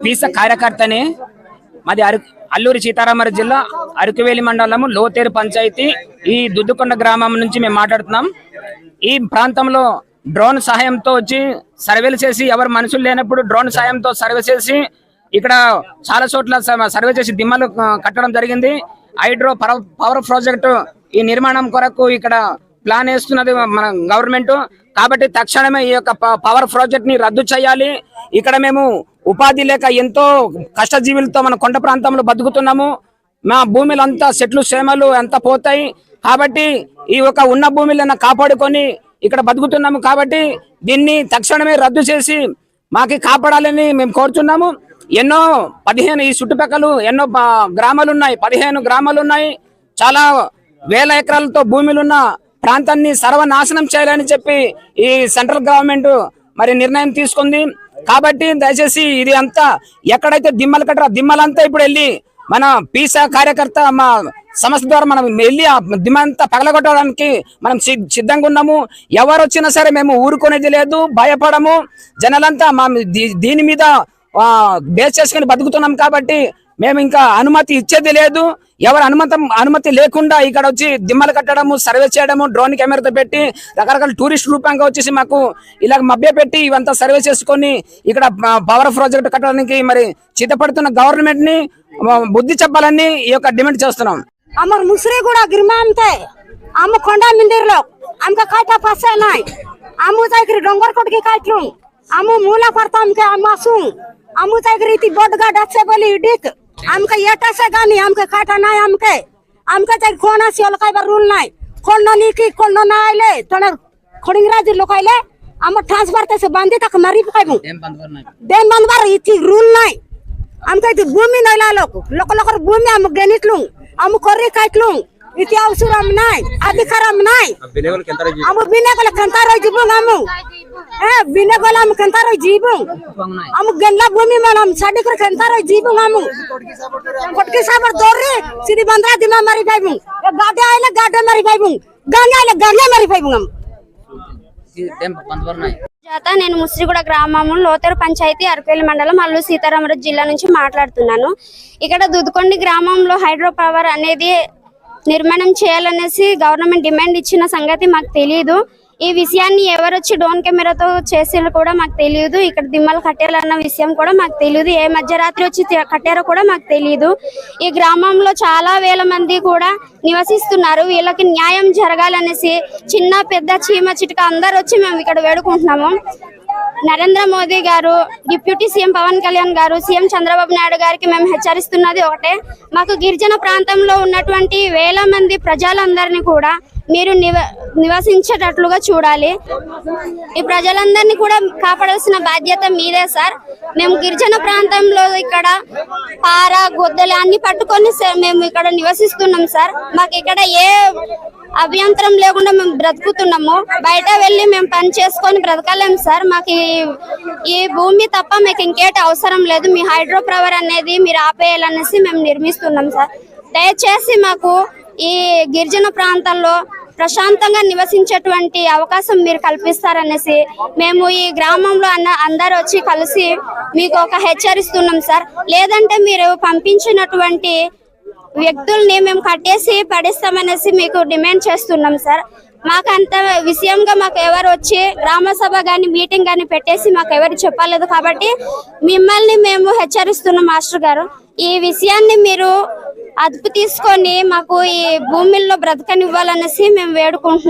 పీస కార్యకర్తని మాది అరు అల్లూరి సీతారామరాజు జిల్లా అరకువేలి మండలము లోతేరు పంచాయతీ ఈ దుద్దుకొండ గ్రామం నుంచి మేము మాట్లాడుతున్నాం. ఈ ప్రాంతంలో డ్రోన్ సహాయంతో వచ్చి సర్వేలు చేసి ఎవరు మనుషులు లేనప్పుడు డ్రోన్ సహాయంతో సర్వే చేసి ఇక్కడ చాలా చోట్ల సర్వే చేసి దిమ్మలు కట్టడం జరిగింది. హైడ్రో పవర్ పవర్ ప్రాజెక్టు ఈ నిర్మాణం కొరకు ఇక్కడ ప్లాన్ వేస్తున్నది మన గవర్నమెంట్. కాబట్టి తక్షణమే ఈ యొక్క ప- పవర్ ప్రాజెక్ట్ని రద్దు చేయాలి. ఇక్కడ మేము ఉపాధి లేక ఎంతో కష్టజీవులతో మన కొండ ప్రాంతంలో బతుకుతున్నాము. మా భూములంతా చెట్లు సేమలు అంతా పోతాయి. కాబట్టి ఈ యొక్క ఉన్న భూమిలను కాపాడుకొని ఇక్కడ బతుకుతున్నాము కాబట్టి దీన్ని తక్షణమే రద్దు చేసి మాకి కాపాడాలని మేము కోరుచున్నాము ఎన్నో పదిహేను ఈ చుట్టుపక్కల ఎన్నో గ్రామాలు ఉన్నాయి పదిహేను గ్రామాలు ఉన్నాయి చాలా వేల ఎకరాలతో భూములున్న ప్రాంతాన్ని సర్వనాశనం చేయాలని చెప్పి ఈ సెంట్రల్ గవర్నమెంట్ మరి నిర్ణయం తీసుకుంది. కాబట్టి దయచేసి ఇది అంతా ఎక్కడైతే దిమ్మలు కట్టరా దిమ్మలంతా ఇప్పుడు వెళ్ళి మన పీసా కార్యకర్త మా సంస్థ ద్వారా మనం వెళ్ళి ఆ దిమ్మంతా పగలగొట్టడానికి మనం సిద్ధంగా ఉన్నాము. ఎవరు వచ్చినా సరే మేము ఊరుకునేది లేదు భయపడము. జనాలంతా మా దీ- దీని మీద బేస్ చేసుకుని బతుకుతున్నాం కాబట్టి మేము ఇంకా అనుమతి ఇచ్చేది లేదు. ఎవరు అనుమతం అనుమతి లేకుండా ఇక్కడ వచ్చి దిమ్మలు కట్టడము సర్వే చేయడము డ్రోన్ కెమెరాతో పెట్టి రకరకాల టూరిస్ట్ రూపంగా వచ్చేసి మాకు ఇలా మభ్య పెట్టి ఇవంతా సర్వే చేసుకొని ఇక్కడ పవర్ ప్రాజెక్ట్ కట్టడానికి మరి చిత్తపడుతున్న గవర్నమెంట్ని బుద్ధి చెప్పాలని ఈ యొక్క డిమాండ్ చేస్తున్నాం. అమర్ ముసిరే కూడా గిరిమాంతే. అమ్మ కొండ మందిర్లో. అమ్మక కాట పసే నాయ్ అమ్ము దగ్గర డొంగర్ కొడుకి కాట్లు. అమ్ము మూల పడతాం అమ్మ అమ్ము దగ్గర ఇది బొడ్డుగా డచ్చే బలి ఇడిక్. আমকে এটা সে গানি আমকে খাটা নাই আমকে আমকে তাই কোন আসি অলকাইবার রুল নাই কোন নি কি কোন না আইলে তোনার খড়িংরাজি লোকাইলে আমার ট্রান্সফার তেসে বান্ধি তাকে মারি পকাইবু ড্যাম বান্ধবার ইতি রুল নাই আমকে ইতি ভূমি নাই লালক লোক লোকর ভূমি আম গেনিটলুং আম করি কাইটলুং ইতি আউসুরাম নাই আধিকারাম নাই আম বিনে গলে কেন্তার হই জিবুং আমু ಬಿನೆಗೋಲ ನಮ್ಗೆ ಕಂತಾರ ಜೀಬು ಅಮಗೆಲ್ಲ ಭೂಮಿ ಮೇಲೆ ನಮ್ ಸಡ್ಡಿಕ್ರ ಕಂತಾರ ಜೀಬು ನಮು ಕೊಟ್ಕಿ ಸಾಬರ್ ದೋರ್ರಿ ಸಿಡಿ ಬಂದ್ರ ದಿಮ ಮರಿ ಬೈಬು ಗಾಡೆ ಆಯ್ಲ ಗಾಡೆ ಮರಿ ಬೈಬು ಗಂಗ ಆಯ್ಲ ಗಂಗ ಮರಿ నేను ముసిరిగూడ గ్రామము లోతరు పంచాయతీ అరకేలి మండలం అల్లు సీతారామరాజు జిల్లా నుంచి మాట్లాడుతున్నాను. ఇక్కడ దుదుకొండి గ్రామంలో హైడ్రో పవర్ అనేది నిర్మాణం చేయాలనేసి గవర్నమెంట్ డిమాండ్ ఇచ్చిన సంగతి మాకు తెలియదు ఈ విషయాన్ని ఎవరు వచ్చి డోన్ కెమెరాతో చేసినా కూడా మాకు తెలియదు. ఇక్కడ దిమ్మలు కట్టాలన్న విషయం కూడా మాకు తెలియదు. ఏ మధ్యరాత్రి వచ్చి కట్టారో కూడా మాకు తెలియదు. ఈ గ్రామంలో చాలా వేల మంది కూడా నివసిస్తున్నారు. వీళ్ళకి న్యాయం జరగాలనేసి చిన్న పెద్ద చీమ చిటుక అందరు వచ్చి మేము ఇక్కడ వేడుకుంటున్నాము. నరేంద్ర మోదీ గారు డిప్యూటీ సీఎం పవన్ కళ్యాణ్ గారు సీఎం చంద్రబాబు నాయుడు గారికి మేము హెచ్చరిస్తున్నది ఒకటే. మాకు గిరిజన ప్రాంతంలో ఉన్నటువంటి వేల మంది ప్రజలందరినీ కూడా మీరు నివ నివసించేటట్లుగా చూడాలి. ఈ ప్రజలందరినీ కూడా కాపాడాల్సిన బాధ్యత మీదే సార్. మేము గిరిజన ప్రాంతంలో ఇక్కడ పార గొద్దలు అన్ని పట్టుకొని సార్ మేము ఇక్కడ నివసిస్తున్నాం సార్. మాకు ఇక్కడ ఏ అభ్యంతరం లేకుండా మేము బ్రతుకుతున్నాము. బయట వెళ్ళి మేము పని చేసుకొని బ్రతకలేం సార్. మాకు ఈ- ఈ భూమి తప్ప మీకు ఇంకేటి అవసరం లేదు. మీ హైడ్రో పవర్ అనేది మీరు ఆపేయాలనేసి మేము నిర్మిస్తున్నాం సార్. దయచేసి మాకు ఈ గిరిజన ప్రాంతాల్లో ప్రశాంతంగా నివసించేటువంటి అవకాశం మీరు కల్పిస్తారనేసి మేము ఈ గ్రామంలో అన్న అందరు వచ్చి కలిసి మీకు ఒక హెచ్చరిస్తున్నాం సార్. లేదంటే మీరు పంపించినటువంటి వ్యక్తుల్ని మేము కట్టేసి పడిస్తామనేసి మీకు డిమాండ్ చేస్తున్నాం సార్. మాకు అంత విషయంగా మాకు ఎవరు వచ్చి గ్రామ సభ కానీ మీటింగ్ కానీ పెట్టేసి మాకు ఎవరు చెప్పలేదు కాబట్టి మిమ్మల్ని మేము హెచ్చరిస్తున్నాం మాస్టర్ గారు. ఈ విషయాన్ని మీరు అదుపు తీసుకొని మాకు ఈ భూమిల్లో బ్రతకనివ్వాలనేసి మేము వేడుకుంటున్నాం.